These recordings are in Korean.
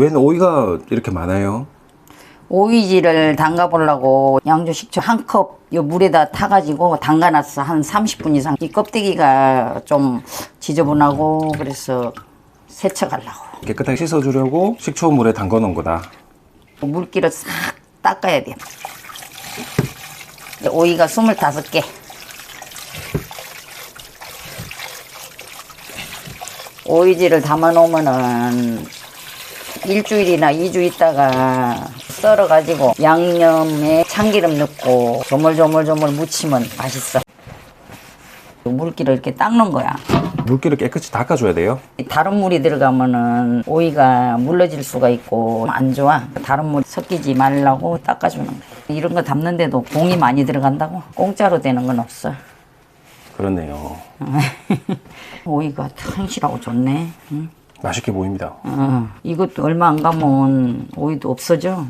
웬 오이가 이렇게 많아요? 오이지를 담가 보려고 양조 식초 한컵요 물에다 타가지고 담가놨어. 한 30분 이상. 이 껍데기가 좀 지저분하고 그래서 세척하려고. 깨끗하게 씻어주려고 식초물에 담궈 놓은 거다. 물기를 싹 닦아야 돼. 오이가 25개. 오이지를 담아 놓으면은 일주일이나 이주 있다가 썰어가지고 양념에 참기름 넣고 조물조물조물 무치면 맛있어. 물기를 이렇게 닦는 거야. 물기를 깨끗이 닦아줘야 돼요. 다른 물이 들어가면은 오이가 물러질 수가 있고 안 좋아. 다른 물 섞이지 말라고 닦아주는 거야. 이런 거 담는데도 공이 많이 들어간다고? 공짜로 되는 건 없어. 그렇네요. 오이가 튼실하고 좋네. 응? 맛있게 보입니다. 어, 이것도 얼마 안 가면 오이도 없어져.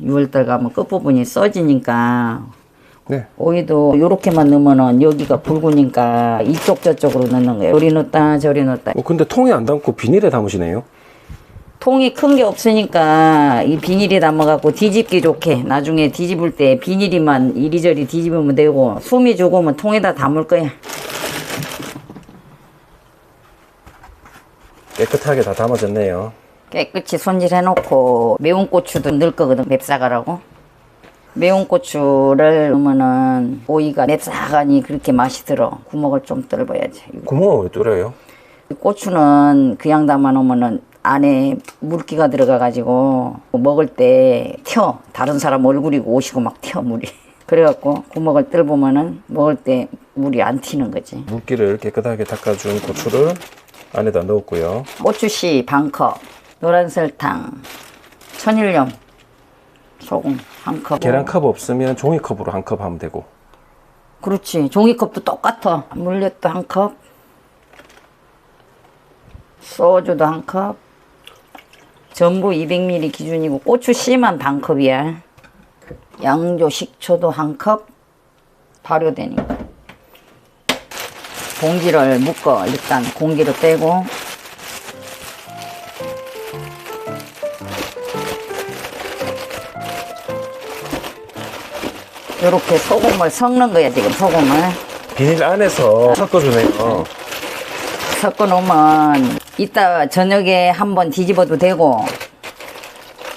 6월달 가면 끝부분이 써지니까 네. 오이도 요렇게만 넣으면은 여기가 붉으니까 이쪽 저쪽으로 넣는 거예요. 요리 넣었다 저리 넣었다. 어, 근데 통에 안 담고 비닐에 담으시네요. 통이 큰 게 없으니까 이 비닐에 담아갖고 뒤집기 좋게 나중에 뒤집을 때 비닐이만 이리저리 뒤집으면 되고 숨이 죽으면 통에다 담을 거야. 깨끗하게 다 담아졌네요. 깨끗이 손질해놓고 매운 고추도 넣을 거거든 맵사가라고. 매운 고추를 넣으면은 오이가 맵사가니 그렇게 맛이 들어. 구멍을 좀 뚫어야지. 구멍을 왜 뚫어요? 고추는 그냥 담아 놓으면은 안에 물기가 들어가 가지고 먹을 때 튀어. 다른 사람 얼굴이고 오시고 막 튀어 물이. 그래갖고 구멍을 뚫으면은 먹을 때 물이 안 튀는 거지. 물기를 깨끗하게 닦아준 고추를 안에다 넣었고요. 고추씨 반컵 노란 설탕 천일염 소금 한 컵. 계란컵 없으면 종이컵으로 한 컵 하면 되고. 그렇지. 종이컵도 똑같아. 물엿도 한 컵. 소주도 한 컵. 전부 200ml 기준이고 고추 씨만 반 컵이야. 양조 식초도 한 컵. 발효되니까 봉지를 묶어 일단 공기를 빼고. 이렇게 소금을 섞는 거야 지금 소금을. 비닐 안에서 섞어주네요. 섞어 놓으면 이따 저녁에 한번 뒤집어도 되고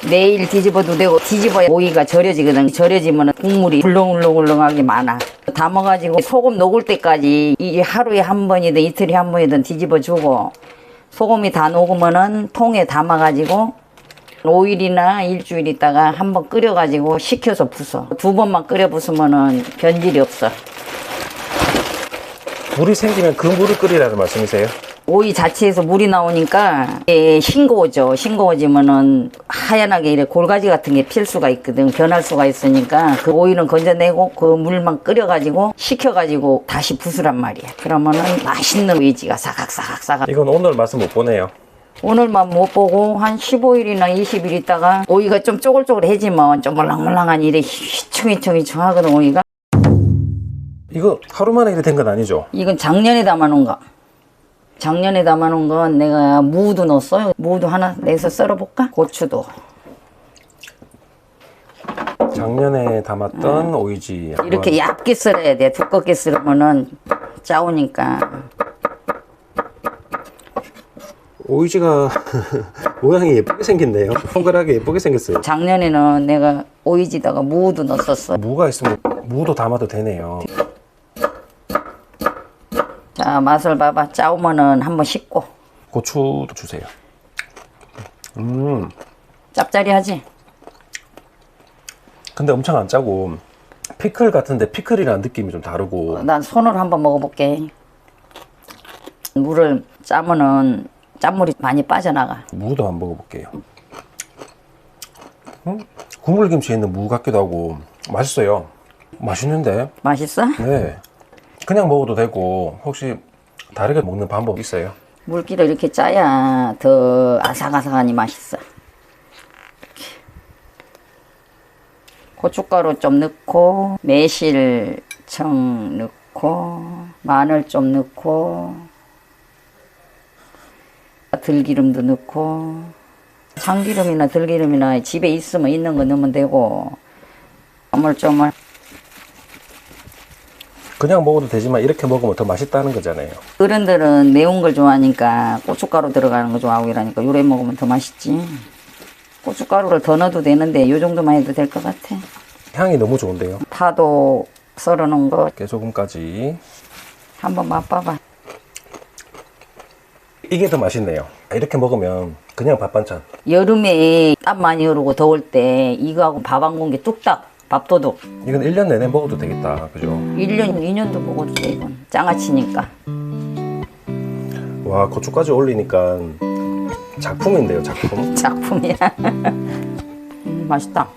내일 뒤집어도 되고 뒤집어야 오이가 절여지거든. 절여지면 국물이 울렁울렁울렁하게 많아 담아가지고 소금 녹을 때까지 이 하루에 한 번이든 이틀에 한 번이든 뒤집어 주고 소금이 다 녹으면은 통에 담아가지고 5일이나 일주일 있다가 한 번 끓여가지고 식혀서 부숴 두 번만 끓여 부으면은 변질이 없어 물이 생기면 그 물을 끓이라는 말씀이세요? 오이 자체에서 물이 나오니까 이게 싱거워져. 싱거워지면은 하얀하게 이래 골가지 같은 게 필 수가 있거든. 변할 수가 있으니까 그 오이는 건져내고 그 물만 끓여가지고 식혀가지고 다시 부수란 말이야. 그러면은 맛있는 오이지가 사각사각사각. 이건 오늘 맛은 못 보네요. 오늘만 못 보고 한 15일이나 20일 있다가 오이가 좀 쪼글쪼글해지면 좀 몰랑몰랑한 이래 휘청휘청휘청 하거든 오이가. 이거 하루 만에 이렇게 된 건 아니죠? 이건 작년에 담아놓은 거. 작년에 담아놓은 건 내가 무도 넣었어요. 무도 하나 내서 썰어볼까? 고추도. 작년에 담았던 오이지. 한번 이렇게 얇게 썰어야 돼. 두껍게 썰으면은 짜우니까. 오이지가 모양이 예쁘게 생겼네요. 동그랗게 예쁘게 생겼어요. 작년에는 내가 오이지다가 무도 넣었었어. 무가 있으면 무도 담아도 되네요. 자, 맛을 봐봐. 짜우면은 한번 씻고. 고추도 주세요. 음, 짭짜리하지? 근데 엄청 안 짜고 피클 같은데 피클이랑 느낌이 좀 다르고 난 손으로 한번 먹어볼게. 물을 짜면은 짠물이 많이 빠져나가. 무도 한번 먹어볼게요. 음? 국물김치에 있는 무 같기도 하고 맛있어요. 맛있는데? 맛있어? 네. 그냥 먹어도 되고 혹시 다르게 먹는 방법 있어요? 물기를 이렇게 짜야 더 아삭아삭하니 맛있어. 고춧가루 좀 넣고 매실청 넣고 마늘 좀 넣고 들기름도 넣고 참기름이나 들기름이나 집에 있으면 있는 거 넣으면 되고 쪼물쪼물 그냥 먹어도 되지만 이렇게 먹으면 더 맛있다는 거잖아요. 어른들은 매운 걸 좋아하니까 고춧가루 들어가는 거 좋아하고 이러니까 요래 먹으면 더 맛있지 고춧가루를 더 넣어도 되는데 요 정도만 해도 될 것 같아 향이 너무 좋은데요. 파도 썰어 놓은 거 깨소금까지. 한번 맛봐봐 이게 더 맛있네요. 이렇게 먹으면 그냥 밥 반찬. 여름에 땀 많이 흐르고 더울 때 이거하고 밥 한 공기 뚝딱 밥도둑 이건 1년 내내 먹어도 되겠다. 그죠? 1년 2년도 먹어도 돼 이건 장아찌니까 와, 고추까지 올리니까 작품인데요, 작품. 작품이야 음, 맛있다